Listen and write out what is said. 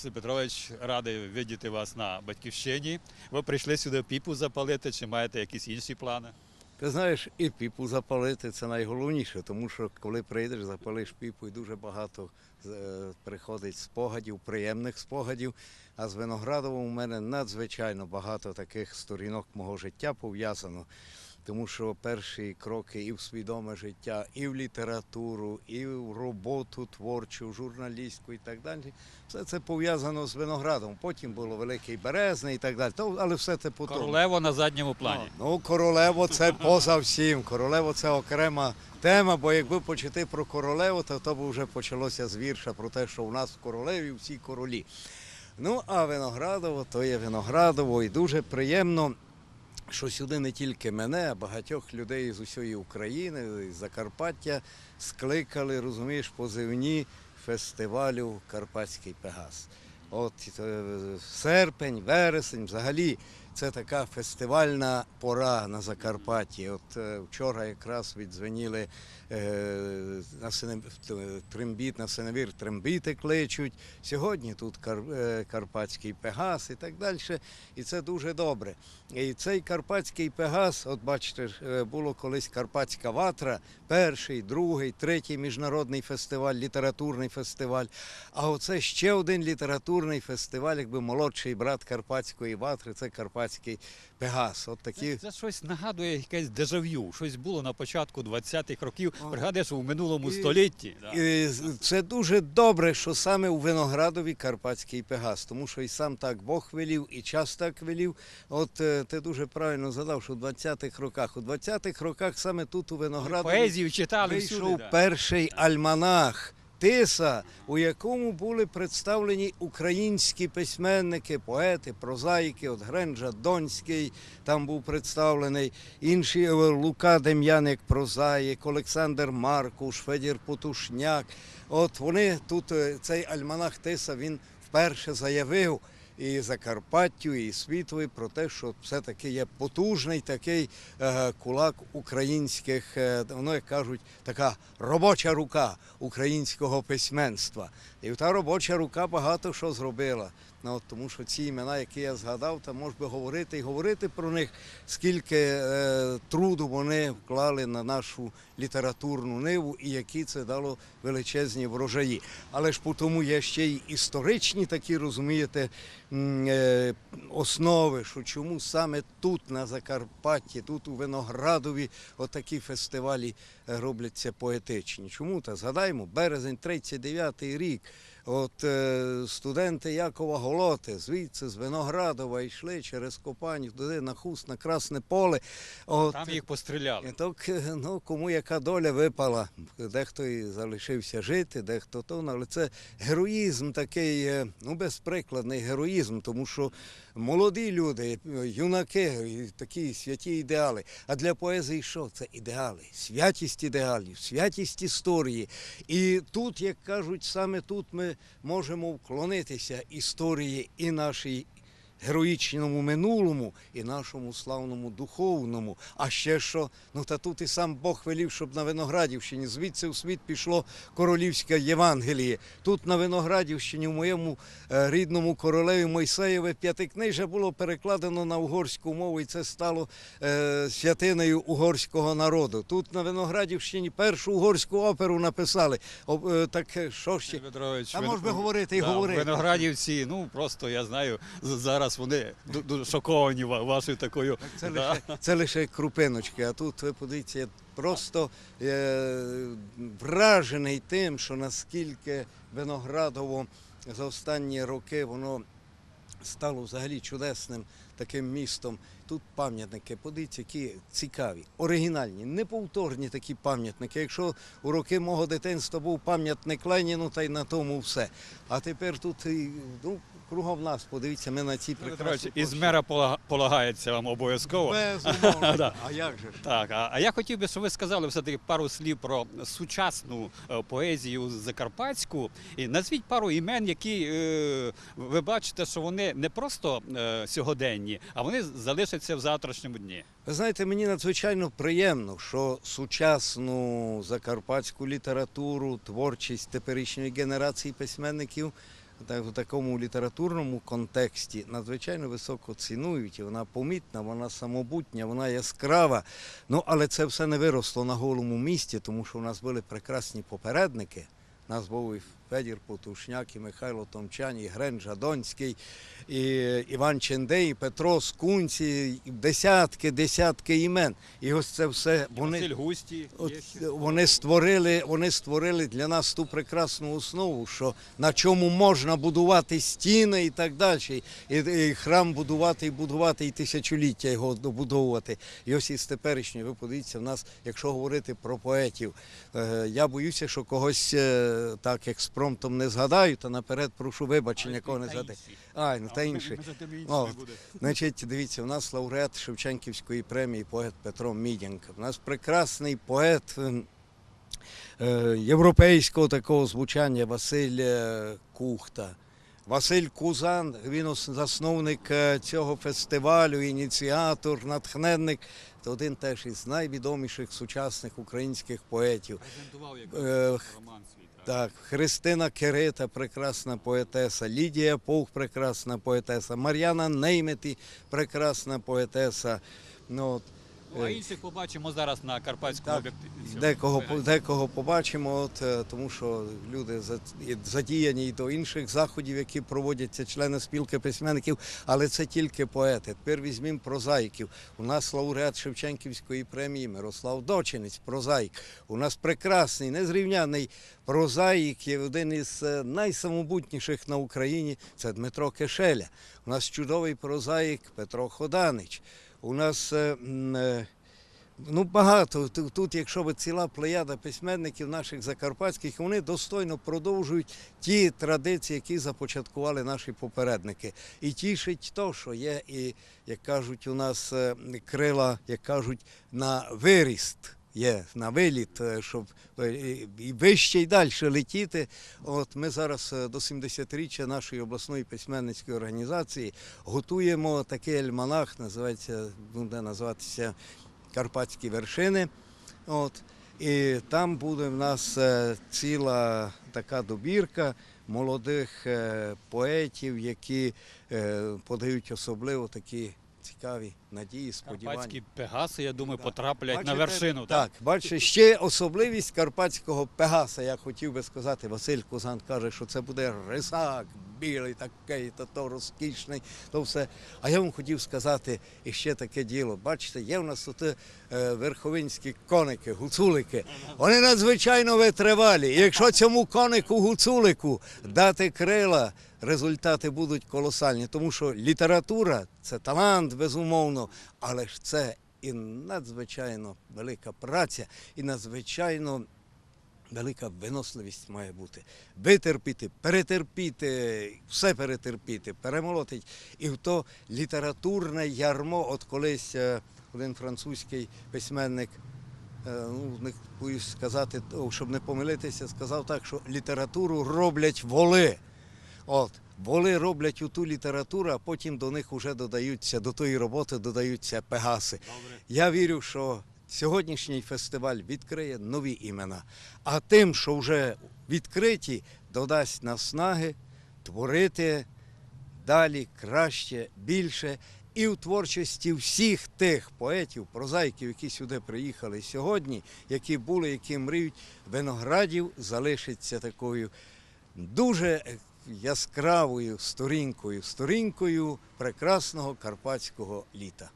Василь Петрович, радий видіти вас на батьківщині. Ви прийшли сюди піпу запалити, чи маєте якісь інші плани? Ти знаєш, і піпу запалити це найголовніше, тому що коли прийдеш, запалиш піпу, і дуже багато е, приходить спогадів, приємних спогадів. А з Виноградовим у мене надзвичайно багато таких сторінок мого життя пов'язано. Тому що перші кроки і в свідоме життя, і в літературу, і в роботу творчу, журналістську і так далі. Все це пов'язано з виноградом. Потім було Великий Березний і так далі. То, але все це потім. Королево на задньому плані. Ну, королево це поза всім. Королево це окрема тема, бо якби почати про королеву, то то б вже почалося з вірша про те, що у нас в королеві всі королі. Ну, а Виноградово то є Виноградово, і дуже приємно, що сюди не тільки мене, а багатьох людей з усієї України, з Закарпаття скликали, розумієш, позивні фестивалю Карпатський Пегас. От е, серпень, вересень, взагалі це така фестивальна пора на Закарпатті. От е, вчора якраз відзвеніли е, на синев... трембіт, на синевір трембіти кличуть. Сьогодні тут е, Карпатський Пегас і так далі. І це дуже добре. І цей Карпатський Пегас, от бачите, було колись Карпатська ватра, перший, другий, третій міжнародний фестиваль, літературний фестиваль. А оце ще один літературний фестиваль, якби молодший брат Карпатської ватри, це Карпатський Пегас. От такі. Це, це щось нагадує якесь дежав'ю. Щось було на початку 20-х років. О. Пригадуєш у минулому І- столітті. Да. І це дуже добре, що саме у Виноградові Карпатський Пегас, тому що і сам так Бог велів, і час так велів. От е, ти дуже правильно задав, що в 20-х роках. У 20-х роках саме тут у Виноградові Поезію читали вийшов всюди. Да. перший альманах. Тиса, у якому були представлені українські письменники, поети, прозаїки, от Гренджа Донський там був представлений, інші е, Лука Дем'яник прозаїк, Олександр Маркуш, Федір Потушняк. От вони тут е, цей альманах Тиса він вперше заявив і Закарпаттю, і світові про те, що все-таки є потужний такий е, кулак українських, е, воно як кажуть, така робоча рука українського письменства. І та робоча рука багато що зробила. Ну, от, тому що ці імена, які я згадав, там можна говорити і говорити про них, скільки е, труду вони вклали на нашу літературну ниву і які це дало величезні врожаї. Але ж по тому є ще й історичні такі, розумієте, е, основи, що чому саме тут, на Закарпатті, тут у Виноградові, отакі фестивалі е, робляться поетичні. Чому? Та згадаємо, березень 39-й рік. От е, студенти Якова Голоти звідси з Виноградова йшли через Копань туди на хуст, на Красне поле. От, Там їх постріляли. Так, ну, кому яка доля випала. Дехто і залишився жити, дехто то, ну, але це героїзм такий, е, ну, безприкладний героїзм, тому що молоді люди, е, юнаки, такі святі ідеали. А для поезії що? Це ідеали, святість ідеалів, святість історії. І тут, як кажуть, саме тут ми можемо вклонитися історії і нашій героїчному минулому і нашому славному духовному. А ще що, ну та тут і сам Бог велів, щоб на Виноградівщині звідси у світ пішло королівське Євангеліє. Тут на Виноградівщині, в моєму е, рідному королеві Мойсеєве п'ятикнижжя було перекладено на угорську мову, і це стало е, святиною угорського народу. Тут на Виноградівщині першу угорську оперу написали. Об, е, так е, що ще? Петрович, А ви- можна говорити і Да, говорити. Виноградівці, ну просто я знаю, з- зараз вони ду- дуже шоковані вашою такою. Це да. лише, це лише крупиночки, а тут ви подивіться, я просто е, вражений тим, що наскільки Виноградово за останні роки воно стало взагалі чудесним таким містом. Тут пам'ятники, подивіться, які цікаві, оригінальні, неповторні такі пам'ятники. Якщо у роки мого дитинства був пам'ятник Леніну, та й на тому все. А тепер тут ну, кругом нас, подивіться, ми на ці Василь прекрасні із мера пола- полагається вам обов'язково. Безумовно. Да. А як же ж? Так, а, а я хотів би, щоб ви сказали все-таки пару слів про сучасну е, поезію закарпатську. І назвіть пару імен, які е, ви бачите, що вони не просто е, сьогоденні, а вони залишаться в завтрашньому дні. Ви знаєте, мені надзвичайно приємно, що сучасну закарпатську літературу, творчість теперішньої генерації письменників в такому літературному контексті надзвичайно високо цінують, вона помітна, вона самобутня, вона яскрава. Ну, але це все не виросло на голому місті, тому що у нас були прекрасні попередники. Нас був Федір Потушняк, і Михайло Томчан, і Гренджа Донський, і Іван Чендей, і Петро Скунці, і десятки, десятки імен. І ось це все вони. Густі. От вони створили, вони створили для нас ту прекрасну основу, що на чому можна будувати стіни і так далі. І, і храм будувати, і будувати, і тисячоліття його добудовувати. І ось із теперішньої, ви подивіться, в нас, якщо говорити про поетів, е, я боюся, що когось е, так експромтом не згадаю, та наперед прошу вибачення, кого не згадаю. Ай, ну та А, інші. О. Значить, дивіться, у нас лауреат Шевченківської премії поет Петро Мідянка. У нас прекрасний поет ем, е, європейського такого звучання Василь е, Кухта. Василь Кузан, він засновник е, цього фестивалю, ініціатор, натхненник. Це один теж із найвідоміших сучасних українських поетів. Презентував як Е, роман свій. Так. Христина Кирита, прекрасна поетеса, Лідія Пух, прекрасна поетеса, Мар'яна Нейметі, прекрасна поетеса. Ну, от, а е, інших побачимо зараз на Карпатському Так, об'єктиві. декого, по- декого побачимо, от, е, тому що люди за- і задіяні і до інших заходів, які проводяться члени спілки письменників, але це тільки поети. Тепер візьмімо прозаїків. У нас лауреат Шевченківської премії Мирослав Дочинець, прозаїк. У нас прекрасний, незрівняний прозаїк, є один із е, найсамобутніших на Україні. Це Дмитро Кишеля. У нас чудовий прозаїк Петро Ходанич. У нас е, е, Ну, багато. Ту- Тут, якщо ви ціла плеяда письменників наших закарпатських, вони достойно продовжують ті традиції, які започаткували наші попередники. І тішить то, що є, і, як кажуть, у нас е, крила, як кажуть, на виріст. Є на виліт, е, щоб е, і- вище і далі летіти. От ми зараз е, до 70-річчя нашої обласної письменницької організації готуємо такий альманах, називається, буде називатися Карпатські вершини. От. І там буде в нас ціла така добірка молодих поетів, які подають особливо такі цікаві надії, сподівання. Карпатські пегаси, я думаю, потраплять Бачите, на вершину. Так, бачите, ще особливість карпатського пегаса, я хотів би сказати, Василь Кузан каже, що це буде рисак, білий такий, то, то розкішний, то все. А я вам хотів сказати іще таке діло. Бачите, є в нас тут е, верховинські коники, гуцулики. Вони надзвичайно витривалі. І якщо цьому конику гуцулику дати крила, результати будуть колосальні. Тому що література це талант, безумовно, але ж це і надзвичайно велика праця, і надзвичайно велика виносливість має бути. Витерпіти, перетерпіти, все перетерпіти, перемолотить. І в то літературне ярмо, от колись е, один французький письменник, е, ну, не боюсь сказати, щоб не помилитися, сказав так, що літературу роблять воли. От, воли роблять у ту літературу, а потім до них вже додаються, до тої роботи додаються пегаси. Добре. Я вірю, що сьогоднішній фестиваль відкриє нові імена, а тим, що вже відкриті, додасть наснаги творити далі краще, більше. І в творчості всіх тих поетів, прозаїків, які сюди приїхали сьогодні, які були, які мріють, виноградів залишиться такою дуже яскравою сторінкою, сторінкою прекрасного карпатського літа.